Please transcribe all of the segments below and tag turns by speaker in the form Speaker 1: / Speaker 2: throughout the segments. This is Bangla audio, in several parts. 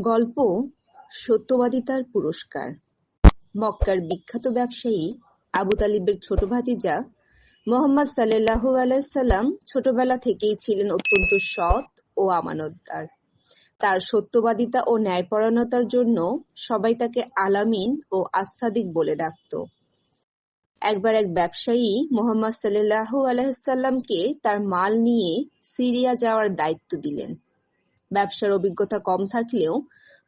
Speaker 1: গল্প সত্যবাদিতার পুরস্কার মক্কার বিখ্যাত ব্যবসায়ী আবু তালিবের ছোট ভাতিজা মোহাম্মদ সাল্লাল্লাহু আলাইসাল্লাম ছোটবেলা থেকেই ছিলেন অত্যন্ত সৎ ও আমানতদার। তার সত্যবাদিতা ও ন্যায়পরায়ণতার জন্য সবাই তাকে আলামিন ও আস-সাদিক বলে ডাকত। একবার এক ব্যবসায়ী মোহাম্মদ সাল্লাল্লাহু আলাইসাল্লামকে তার মাল নিয়ে সিরিয়া যাওয়ার দায়িত্ব দিলেন। ব্যবসার অভিজ্ঞতা কম থাকলেও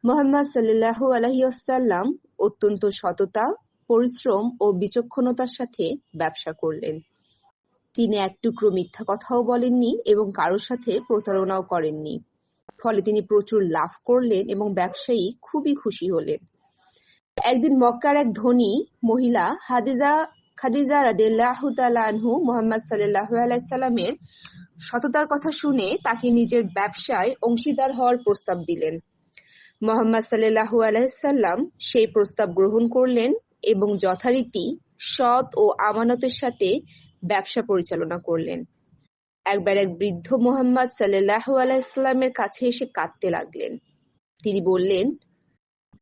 Speaker 1: মোহাম্মদ সাল্লাল্লাহু আলাইসাল্লাম অত্যন্ত সততা, পরিশ্রম ও বিচক্ষণতার সাথে ব্যবসা করলেন। তিনি এক টুকরো মিথ্যা কথাও বলেননি এবং কারও সাথে প্রতারণাও করেননি। ফলে তিনি প্রচুর লাভ করলেন এবং ব্যবসায়ী খুবই খুশি হলেন। একদিন মক্কার এক ধনী মহিলা হাদিজা খাদিজা রাদিয়াল্লাহু তাআলা আনহু মুহাম্মদ সাল্লাল্লাহু আলাইহি সাল্লামের সততার কথা শুনে তাকে নিজের ব্যবসায় অংশীদার হওয়ার প্রস্তাব দিলেন। মোহাম্মদ সাল্লাল্লাহু আলাইহি সেই প্রস্তাব গ্রহণ করলেন এবং যথারীতি সৎ ও আমানতের সাথে ব্যবসা পরিচালনা করলেন। একবার এক বৃদ্ধ মোহাম্মদ সাল্লাল্লাহু আলাইহি সাল্লামের কাছে এসে কাঁদতে লাগলেন। তিনি বললেন,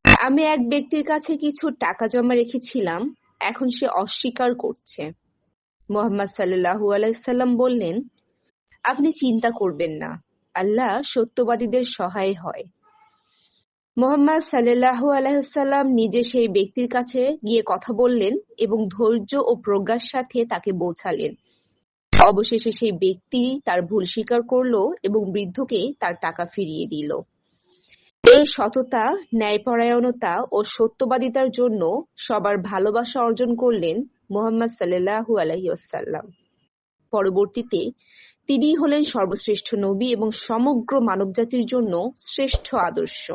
Speaker 1: আমি এক ব্যক্তির কাছে কিছু টাকা জমা রেখেছিলাম, এখন সে অস্বীকার করছে। মোহাম্মদ সাল্লাল্লাহু আলাইহি সাল্লাম বললেন, আপনি চিন্তা করবেন না, আল্লাহ সত্যবাদীদের সহায় হয়। মোহাম্মদ সাল্লাল্লাহু আলাইসাল্লাম নিজে সেই ব্যক্তির কাছে গিয়ে কথা বললেন এবং ধৈর্য ও প্রজ্ঞার সাথে তাকে বোঝালেন। অবশেষে সেই ব্যক্তি তার ভুল স্বীকার করল এবং বৃদ্ধকে তার টাকা ফিরিয়ে দিল। এই সততা, ন্যায়পরায়ণতা ও সত্যবাদিতার জন্য সবার ভালোবাসা অর্জন করলেন মোহাম্মদ সাল্লাল্লাহু আলাইহি ওয়াসাল্লাম। পরবর্তীতে তিনিই হলেন সর্বশ্রেষ্ঠ নবী এবং সমগ্র মানবজাতির জন্য শ্রেষ্ঠ আদর্শ।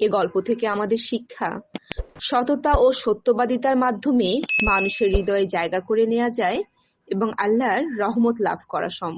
Speaker 1: এ গল্প থেকে আমাদের শিক্ষা, সততা ও সত্যবাদিতার মাধ্যমে মানুষের হৃদয়ে জায়গা করে নেয়া যায় এবং আল্লাহর রহমত লাভ করা সম্ভব।